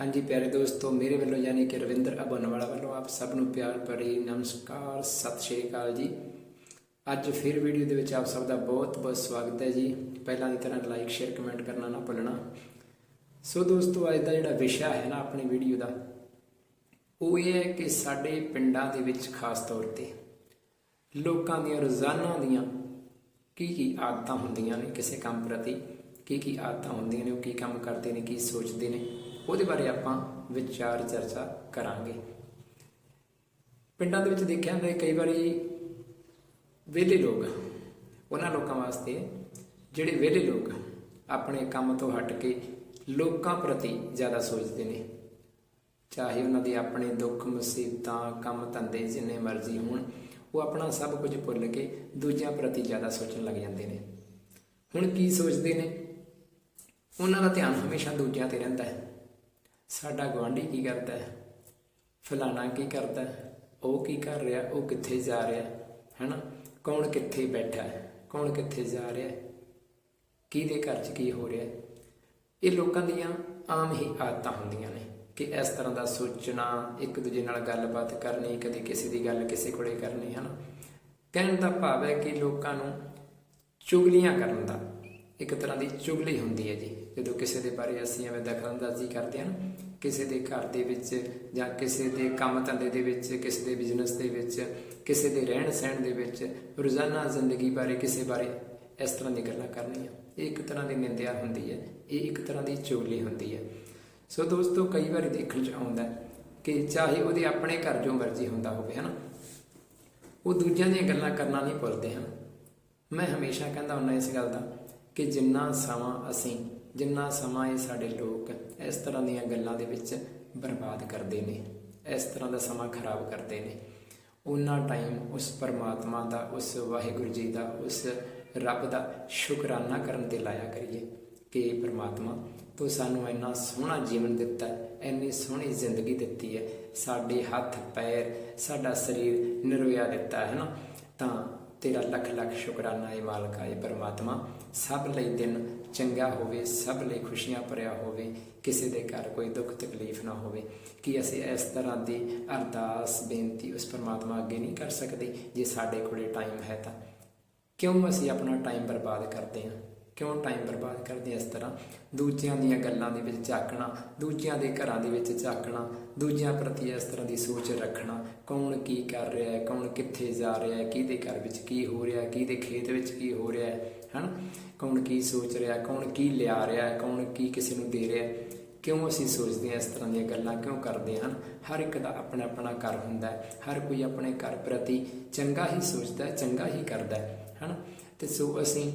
ਹਾਂਜੀ ਪਿਆਰੇ ਦੋਸਤੋ, ਮੇਰੇ ਵੱਲੋਂ ਯਾਨੀ ਕਿ ਰਵਿੰਦਰ ਅਬਨਵਾਲਾ ਵੱਲੋਂ ਆਪ ਸਭ ਨੂੰ ਪਿਆਰ ਭਰੀ ਨਮਸਕਾਰ, ਸਤਿ ਸ਼੍ਰੀ ਅਕਾਲ ਜੀ। ਅੱਜ ਫਿਰ ਵੀਡੀਓ ਦੇ ਵਿੱਚ ਆਪ ਸਭ ਦਾ ਬਹੁਤ ਬਹੁਤ ਸਵਾਗਤ ਹੈ ਜੀ। ਪਹਿਲਾਂ ਦੀ ਤਰ੍ਹਾਂ ਲਾਈਕ ਸ਼ੇਅਰ ਕਮੈਂਟ ਕਰਨਾ ਨਾ ਭੁੱਲਣਾ। ਸੋ ਦੋਸਤੋ, ਅੱਜ ਦਾ ਜਿਹੜਾ ਵਿਸ਼ਾ ਹੈ ਨਾ ਆਪਣੀ ਵੀਡੀਓ ਦਾ, ਉਹ ਇਹ ਹੈ ਕਿ ਸਾਡੇ ਪਿੰਡਾਂ ਦੇ ਵਿੱਚ ਖਾਸ ਤੌਰ ਤੇ ਲੋਕਾਂ ਦੀਆਂ ਰੋਜ਼ਾਨਾ ਦੀਆਂ ਕੀ ਕੀ ਆਦਤਾਂ ਹੁੰਦੀਆਂ ਨੇ, ਕਿਸੇ ਕੰਮ ਪ੍ਰਤੀ ਕੀ ਕੀ ਆਦਤਾਂ ਹੁੰਦੀਆਂ ਨੇ, ਉਹ ਕੀ ਕੰਮ ਕਰਦੇ ਨੇ, ਕੀ ਸੋਚਦੇ ਨੇ। ਉਹਦੇ ਬਾਰੇ ਆਪਾਂ ਵਿਚਾਰ ਚਰਚਾ ਕਰਾਂਗੇ। ਪਿੰਡਾਂ ਦੇ ਵਿੱਚ ਦੇਖਿਆ ਜਾਂਦਾ ਕਈ ਵਾਰੀ ਵਿਹਲੇ ਲੋਕ ਉਹਨਾਂ ਲੋਕਾਂ ਵਾਸਤੇ ਜਿਹੜੇ ਵਿਹਲੇ ਲੋਕ ਆਪਣੇ ਕੰਮ ਤੋਂ ਹਟ ਕੇ ਲੋਕਾਂ ਪ੍ਰਤੀ ਜ਼ਿਆਦਾ ਸੋਚਦੇ ਨੇ। ਚਾਹੇ ਉਹਨਾਂ ਦੇ ਆਪਣੇ ਦੁੱਖ, ਮੁਸੀਬਤਾਂ, ਕੰਮ ਧੰਦੇ ਜਿੰਨੇ ਮਰਜ਼ੀ ਹੋਣ, ਉਹ ਆਪਣਾ ਸਭ ਕੁਝ ਭੁੱਲ ਕੇ ਦੂਜਿਆਂ ਪ੍ਰਤੀ ਜ਼ਿਆਦਾ ਸੋਚਣ ਲੱਗ ਜਾਂਦੇ ਨੇ। ਹੁਣ ਕੀ ਸੋਚਦੇ ਨੇ? ਉਹਨਾਂ ਦਾ ਧਿਆਨ ਹਮੇਸ਼ਾ ਦੂਜਿਆਂ ਤੇ ਰਹਿੰਦਾ ਹੈ। ਸਾਡਾ ਗਵਾਂਢੀ ਕੀ ਕਰਦਾ ਹੈ? ਫਲਾਣਾ ਕੀ ਕਰਦਾ ਹੈ? ਉਹ ਕੀ ਕਰ ਰਿਹਾ? ਉਹ ਕਿੱਥੇ ਜਾ ਰਿਹਾ? ਹੈਨਾ? ਕੌਣ ਕਿੱਥੇ ਬੈਠਾ ਹੈ? ਕੌਣ ਕਿੱਥੇ ਜਾ ਰਿਹਾ ਹੈ? ਕਿਹਦੇ ਘਰ 'ਚ ਕੀ ਹੋ ਰਿਹਾ ਹੈ? ਇਹ ਲੋਕਾਂ ਦੀਆਂ ਆਮ ਹੀ ਆਦਤਾਂ ਹੁੰਦੀਆਂ ਨੇ ਕਿ ਇਸ ਤਰ੍ਹਾਂ ਦਾ ਸੋਚਣਾ, ਇੱਕ ਦੂਜੇ ਨਾਲ ਗੱਲਬਾਤ ਕਰਨੀ, ਕਦੇ ਕਿਸੇ ਦੀ ਗੱਲ ਕਿਸੇ ਕੋਲੇ ਕਰਨੀ, ਹਨਾ? ਕਹਿਣ ਦਾ ਭਾਵ ਹੈ ਕਿ ਲੋਕਾਂ ਨੂੰ ਚੁਗਲੀਆਂ ਕਰਨ ਦਾ ਇੱਕ ਤਰ੍ਹਾਂ ਦੀ ਚੁਗਲੀ ਹੁੰਦੀ ਹੈ ਜੀ। ਜਦੋਂ ਕਿਸੇ ਦੇ ਬਾਰੇ ਅਸੀਂ ਐਵੇਂ ਦਖਲਅੰਦਾਜ਼ੀ ਕਰਦੇ ਹਾਂ ਨਾ, ਕਿਸੇ ਦੇ ਘਰ ਦੇ ਵਿੱਚ ਜਾਂ ਕਿਸੇ ਦੇ ਕੰਮ ਧੰਦੇ ਦੇ ਵਿੱਚ, ਕਿਸੇ ਦੇ ਬਿਜ਼ਨਸ ਦੇ ਵਿੱਚ, ਕਿਸੇ ਦੇ ਰਹਿਣ ਸਹਿਣ ਦੇ ਵਿੱਚ, ਰੋਜ਼ਾਨਾ ਜ਼ਿੰਦਗੀ ਬਾਰੇ ਕਿਸੇ ਬਾਰੇ ਇਸ ਤਰ੍ਹਾਂ ਦੀ ਗੱਲਾਂ ਕਰਨੀਆਂ। ਇਹ ਇੱਕ ਤਰ੍ਹਾਂ ਦੀ ਨਿੰਦਿਆ ਹੁੰਦੀ ਹੈ, ਇਹ ਇੱਕ ਤਰ੍ਹਾਂ ਦੀ ਚੁਗਲੀ ਹੁੰਦੀ ਹੈ। ਸੋ ਦੋਸਤੋ, ਕਈ ਵਾਰੀ ਦੇਖਣ ਚ ਆਉਂਦਾ ਕਿ ਚਾਹੇ ਉਹਦੇ ਆਪਣੇ ਘਰ ਜੋ ਮਰਜ਼ੀ ਹੁੰਦਾ ਹੋਵੇ, ਹਨਾ, ਉਹ ਦੂਜਿਆਂ ਦੀਆਂ ਗੱਲਾਂ ਕਰਨਾ ਨਹੀਂ ਭੁੱਲਦੇ, ਹਨ। ਮੈਂ ਹਮੇਸ਼ਾ ਕਹਿੰਦਾ ਹੁੰਦਾ ਇਸ ਗੱਲ ਦਾ ਕਿ ਜਿੰਨਾ ਸਮਾਂ ਅਸੀਂ ਜਿੰਨਾ ਸਮਾਂ ਇਹ ਸਾਡੇ ਲੋਕ ਇਸ ਤਰ੍ਹਾਂ ਦੀਆਂ ਗੱਲਾਂ ਦੇ ਵਿੱਚ ਬਰਬਾਦ ਕਰਦੇ ਨੇ, ਇਸ ਤਰ੍ਹਾਂ ਦਾ ਸਮਾਂ ਖਰਾਬ ਕਰਦੇ ਨੇ ਉਹਨਾਂ ਟਾਈਮ ਉਸ ਪਰਮਾਤਮਾ ਦਾ, ਉਸ ਵਾਹਿਗੁਰੂ ਜੀ ਦਾ, ਉਸ ਰੱਬ ਦਾ ਸ਼ੁਕਰਾਨਾ ਕਰਨ ਤੇ ਲਾਇਆ ਕਰੀਏ ਕਿ ਪਰਮਾਤਮਾ ਤੂੰ ਸਾਨੂੰ ਇੰਨਾ ਸੋਹਣਾ ਜੀਵਨ ਦਿੱਤਾ ਇੰਨੀ ਸੋਹਣੀ ਜ਼ਿੰਦਗੀ ਦਿੱਤੀ ਹੈ, ਸਾਡੇ ਹੱਥ, ਪੈਰ, ਸਾਡਾ ਸਰੀਰ ਨਿਰੋਇਆ ਦਿੱਤਾ ਹੈ ਨਾ, ਤਾਂ ਤੇਰਾ ਲੱਖ ਲੱਖ ਸ਼ੁਕਰਾਨਾ ਏ ਮਾਲਕਾ ਏ ਪਰਮਾਤਮਾ ਸਭ ਲਈ ਦਿਨ ਚੰਗਾ ਹੋਵੇ, ਸਭ ਲਈ ਖੁਸ਼ੀਆਂ ਭਰਿਆ ਹੋਵੇ, ਕਿਸੇ ਦੇ ਘਰ ਕੋਈ ਦੁੱਖ ਤਕਲੀਫ ਨਾ ਹੋਵੇ, ਕਿ ਅਸੀਂ ਇਸ ਤਰ੍ਹਾਂ ਦੀ ਅਰਦਾਸ, ਬੇਨਤੀ ਉਸ ਪਰਮਾਤਮਾ ਅੱਗੇ ਨਹੀਂ ਕਰ ਸਕਦੇ ਜੇ ਸਾਡੇ ਕੋਲੇ ਟਾਈਮ ਹੈ ਤਾਂ। ਕਿਉਂ ਅਸੀਂ ਆਪਣਾ ਟਾਈਮ ਬਰਬਾਦ ਕਰਦੇ ਹਾਂ? ਕਿਉਂ ਟਾਈਮ ਬਰਬਾਦ ਕਰਦੇ ਇਸ ਤਰ੍ਹਾਂ? ਦੂਜਿਆਂ ਦੀਆਂ ਗੱਲਾਂ ਦੇ ਵਿੱਚ ਝਾਕਣਾ, ਦੂਜਿਆਂ ਦੇ ਘਰਾਂ ਦੇ ਵਿੱਚ ਝਾਕਣਾ, ਦੂਜਿਆਂ ਪ੍ਰਤੀ ਇਸ ਤਰ੍ਹਾਂ ਦੀ ਸੋਚ ਰੱਖਣਾ, ਕੌਣ ਕੀ ਕਰ ਰਿਹਾ ਹੈ, ਕੌਣ ਕਿੱਥੇ ਜਾ ਰਿਹਾ ਹੈ, ਕਿਹਦੇ ਘਰ ਵਿੱਚ ਕੀ ਹੋ ਰਿਹਾ ਹੈ, ਕਿਹਦੇ ਖੇਤ ਵਿੱਚ ਕੀ ਹੋ ਰਿਹਾ ਹੈ, ਹਨ? ਕੌਣ ਕੀ ਸੋਚ ਰਿਹਾ, ਕੌਣ ਕੀ ਲਿਆ ਰਿਹਾ ਹੈ, ਕੌਣ ਕੀ ਕਿਸੇ ਨੂੰ ਦੇ ਰਿਹਾ ਹੈ? ਕਿਉਂ ਅਸੀਂ ਸੋਚਦੇ ਹਾਂ ਇਸ ਤਰ੍ਹਾਂ ਦੀਆਂ ਗੱਲਾਂ, ਕਿਉਂ ਕਰਦੇ ਹਨ ਹਰ ਇੱਕ ਦਾ ਆਪਣਾ ਆਪਣਾ ਘਰ ਹੁੰਦਾ ਹੈ, ਹਰ ਕੋਈ ਆਪਣੇ ਘਰ ਪ੍ਰਤੀ ਚੰਗਾ ਹੀ ਸੋਚਦਾ ਹੈ, ਚੰਗਾ ਹੀ ਕਰਦਾ ਹੈ, ਹਨ? ਤੇ ਸੋ ਅਸੀਂ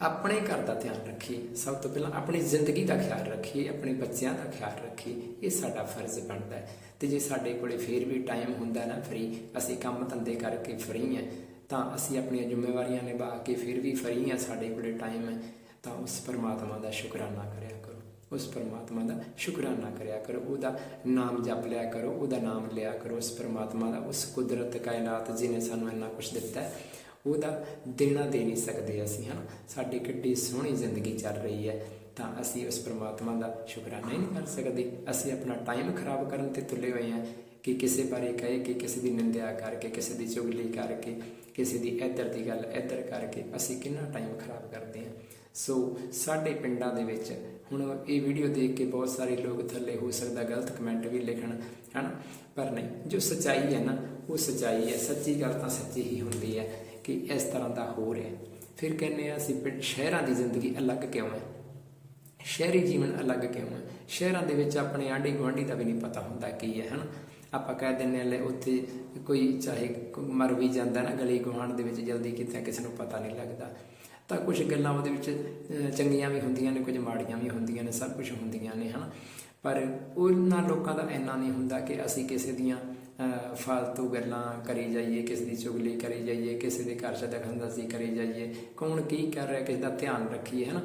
ਆਪਣੇ ਘਰ ਦਾ ਧਿਆਨ ਰੱਖੀਏ ਸਭ ਤੋਂ ਪਹਿਲਾਂ ਆਪਣੀ ਜ਼ਿੰਦਗੀ ਦਾ ਖਿਆਲ ਰੱਖੀਏ ਆਪਣੇ ਬੱਚਿਆਂ ਦਾ ਖਿਆਲ ਰੱਖੀਏ ਇਹ ਸਾਡਾ ਫਰਜ਼ ਬਣਦਾ ਹੈ। ਤੇ ਜੇ ਸਾਡੇ ਕੋਲੇ ਫੇਰ ਵੀ ਟਾਈਮ ਹੁੰਦਾ ਨਾ ਫਰੀ ਅਸੀਂ ਕੰਮ ਧੰਦੇ ਕਰਕੇ ਫਰੀ ਹਾਂ, ਤਾਂ ਅਸੀਂ ਆਪਣੀਆਂ ਜ਼ਿੰਮੇਵਾਰੀਆਂ ਨਿਭਾ ਕੇ ਫਿਰ ਵੀ ਫਰੀ ਹਾਂ ਸਾਡੇ ਕੋਲੇ ਟਾਈਮ ਹੈ ਤਾਂ ਉਸ ਪਰਮਾਤਮਾ ਦਾ ਸ਼ੁਕਰਾਨਾ ਕਰਿਆ ਕਰੋ। ਉਸ ਪਰਮਾਤਮਾ ਦਾ ਸ਼ੁਕਰਾਨਾ ਕਰਿਆ ਕਰੋ, ਉਹਦਾ ਨਾਮ ਜਪ ਲਿਆ ਕਰੋ, ਉਹਦਾ ਨਾਮ ਲਿਆ ਕਰੋ, ਉਸ ਪਰਮਾਤਮਾ ਦਾ, ਉਸ ਕੁਦਰਤ ਕਾਇਨਾਤ ਜਿਹਨੇ ਸਾਨੂੰ ਇੰਨਾ ਕੁਝ ਦਿੱਤਾ ਹੈ ਉਹਦਾ ਦੇਣਾ ਦੇ ਨਹੀਂ ਸਕਦੇ ਅਸੀਂ ਹਾਂ ਸਾਡੀ ਕਿੱਡੀ ਸੋਹਣੀ ਜ਼ਿੰਦਗੀ ਚੱਲ ਰਹੀ ਹੈ, ਤਾਂ ਅਸੀਂ ਉਸ ਪਰਮਾਤਮਾ ਦਾ ਸ਼ੁਕਰਾਨਾ ਨਹੀਂ ਕਰ ਸਕਦੇ। ਅਸੀਂ ਆਪਣਾ ਟਾਈਮ ਖਰਾਬ ਕਰਨ ਤੇ ਤੁਲੇ ਹੋਏ ਹਾਂ ਕਿ ਕਿਸੇ ਬਾਰੇ ਕਹੇ, ਕਿ ਕਿਸੇ ਦੀ ਨਿੰਦਿਆ ਕਰਕੇ, ਕਿਸੇ ਦੀ ਚੁਗਲੀ ਕਰਕੇ, ਕਿਸੇ ਦੀ ਇੱਧਰ ਦੀ ਗੱਲ ਇੱਧਰ ਕਰਕੇ ਅਸੀਂ ਕਿੰਨਾ ਟਾਈਮ ਖਰਾਬ ਕਰਦੇ ਹਾਂ। ਸੋ ਸਾਡੇ ਪਿੰਡਾਂ ਦੇ ਵਿੱਚ ਹੁਣ ਇਹ ਵੀਡੀਓ ਦੇਖ ਕੇ ਬਹੁਤ ਸਾਰੇ ਲੋਕ ਥੱਲੇ ਹੋ ਸਕਦਾ, ਗਲਤ ਕਮੈਂਟ ਵੀ ਲਿਖਣ, ਹਨ? ਪਰ ਨਹੀਂ, ਜੋ ਸੱਚਾਈ ਹੈ ਨਾ, ਉਹ ਸੱਚਾਈ ਹੈ। ਸੱਚੀ ਗੱਲ ਤਾਂ ਸੱਚੀ ਹੀ ਹੁੰਦੀ ਹੈ। ਕਿ ਇਸ ਤਰ੍ਹਾਂ ਦਾ ਹੋ ਰਿਹਾ ਫਿਰ ਕਹਿੰਦੇ ਆ ਅਸੀਂ ਪਿੰਡ ਸ਼ਹਿਰਾਂ ਦੀ ਜ਼ਿੰਦਗੀ ਅਲੱਗ ਕਿਉਂ ਹੈ? ਸ਼ਹਿਰੀ ਜੀਵਨ ਅਲੱਗ ਕਿਉਂ ਹੈ? ਸ਼ਹਿਰਾਂ ਦੇ ਵਿੱਚ ਆਪਣੇ ਆਂਢੀ ਗੁਆਂਢੀ ਦਾ ਵੀ ਨਹੀਂ ਪਤਾ ਹੁੰਦਾ ਕੀ ਹੈ, ਹਨ? ਆਪਾਂ ਕਹਿ ਦਿੰਦੇ ਆ ਲੈ ਉੱਥੇ ਕੋਈ ਚਾਹੇ ਮਰ ਵੀ ਜਾਂਦਾ ਨਾ, ਗਲੀ ਗੁਆਂਢ ਦੇ ਵਿੱਚ ਜਲਦੀ ਕਿਤੇ ਕਿਸੇ ਨੂੰ ਪਤਾ ਨਹੀਂ ਲੱਗਦਾ। ਤਾਂ ਕੁਝ ਗੱਲਾਂ ਉਹਦੇ ਵਿੱਚ ਚੰਗੀਆਂ ਵੀ ਹੁੰਦੀਆਂ ਨੇ, ਕੁਝ ਮਾੜੀਆਂ ਵੀ ਹੁੰਦੀਆਂ ਨੇ, ਸਭ ਕੁਝ ਹੁੰਦੀਆਂ ਨੇ, ਹਨ? ਪਰ ਉਹਨਾਂ ਲੋਕਾਂ ਦਾ ਇੰਨਾ ਨਹੀਂ ਹੁੰਦਾ ਕਿ ਅਸੀਂ ਕਿਸੇ ਦੀਆਂ ਅਹ, ਫਾਲਤੂ ਗੱਲਾਂ ਕਰੀ ਜਾਈਏ ਕਿਸੇ ਦੀ ਚੁਗਲੀ ਕਰੀ ਜਾਈਏ ਕਿਸੇ ਦੇ ਘਰ 'ਚ ਦਖਲਅੰਦਾਜ਼ੀ ਕਰੀ ਜਾਈਏ। ਕੌਣ ਕੀ ਕਰ ਰਿਹਾ ਕਿਸੇ ਦਾ ਧਿਆਨ ਰੱਖੀਏ ਹਨਾ?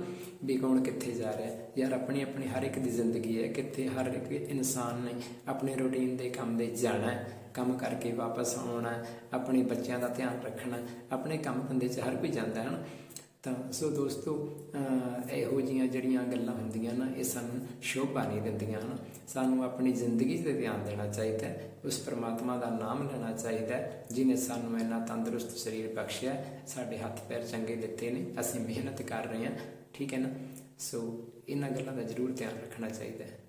ਵੀ ਕੌਣ ਕਿੱਥੇ ਜਾ ਰਿਹਾ? ਯਾਰ ਆਪਣੀ ਆਪਣੀ ਹਰ ਇੱਕ ਦੀ ਜ਼ਿੰਦਗੀ ਹੈ ਕਿੱਥੇ ਹਰ ਇੱਕ ਇਨਸਾਨ ਨੇ ਆਪਣੇ ਰੂਟੀਨ ਦੇ ਕੰਮ ਦੇ ਜਾਣਾ ਕੰਮ ਕਰਕੇ ਵਾਪਸ ਆਉਣਾ ਆਪਣੇ ਬੱਚਿਆਂ ਦਾ ਧਿਆਨ ਰੱਖਣਾ ਆਪਣੇ ਕੰਮ ਧੰਦੇ 'ਚ ਹਰ ਕੋਈ ਜਾਂਦਾ ਹੈ ਨਾ ਤਾਂ ਸੋ ਦੋਸਤੋ ਇਹੋ ਜੀਆਂ ਜਿਹੜੀਆਂ ਗੱਲਾਂ ਹੁੰਦੀਆਂ ਨਾ, ਇਹ ਸਾਨੂੰ ਸ਼ੋਭਾ ਨਹੀਂ ਦਿੰਦੀਆਂ, ਹਨ। ਸਾਨੂੰ ਆਪਣੀ ਜ਼ਿੰਦਗੀ ਤੇ ਧਿਆਨ ਦੇਣਾ ਚਾਹੀਦਾ ਹੈ, ਉਸ ਪ੍ਰਮਾਤਮਾ ਦਾ ਨਾਮ ਲੈਣਾ ਚਾਹੀਦਾ ਹੈ ਜਿਨੇ ਸਾਨੂੰ ਇੰਨਾ ਤੰਦਰੁਸਤ ਸਰੀਰ ਬਖਸ਼ਿਆ ਸਾਡੇ ਹੱਥ ਪੈਰ ਚੰਗੇ ਦਿੱਤੇ ਨੇ, ਅਸੀਂ ਮਿਹਨਤ ਕਰ ਰਹੇ ਹਾਂ, ਠੀਕ ਹੈ ਨਾ। ਸੋ, ਇਹਨਾਂ ਗੱਲਾਂ ਦਾ ਜ਼ਰੂਰ ਧਿਆਨ ਰੱਖਣਾ ਚਾਹੀਦਾ ਹੈ।